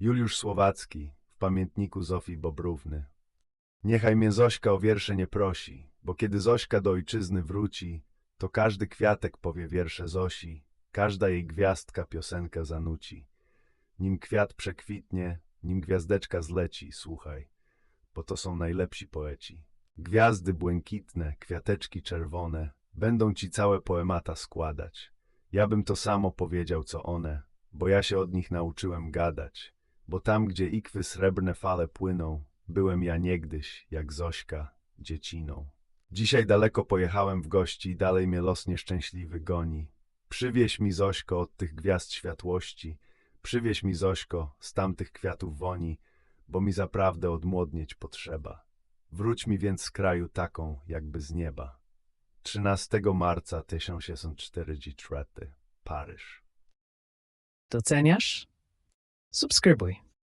Juliusz Słowacki w pamiętniku Zofii Bobrówny. Niechaj mnie Zośka o wiersze nie prosi, bo kiedy Zośka do ojczyzny wróci, to każdy kwiatek powie wiersze Zosi, każda jej gwiazdka piosenkę zanuci. Nim kwiat przekwitnie, nim gwiazdeczka zleci, słuchaj, bo to są najlepsi poeci. Gwiazdy błękitne, kwiateczki czerwone, będą ci całe poemata składać. Ja bym to samo powiedział, co one, bo ja się od nich nauczyłem gadać. Bo tam, gdzie ikwy srebrne fale płyną, byłem ja niegdyś, jak Zośka, dzieciną. Dzisiaj daleko pojechałem w gości i dalej mnie los nieszczęśliwy goni. Przywieź mi, Zośko, od tych gwiazd światłości, przywieź mi, Zośko, z tamtych kwiatów woni, bo mi zaprawdę odmłodnieć potrzeba. Wróć mi więc z kraju taką, jakby z nieba. 13 marca 1643, Paryż. Doceniasz? subscreva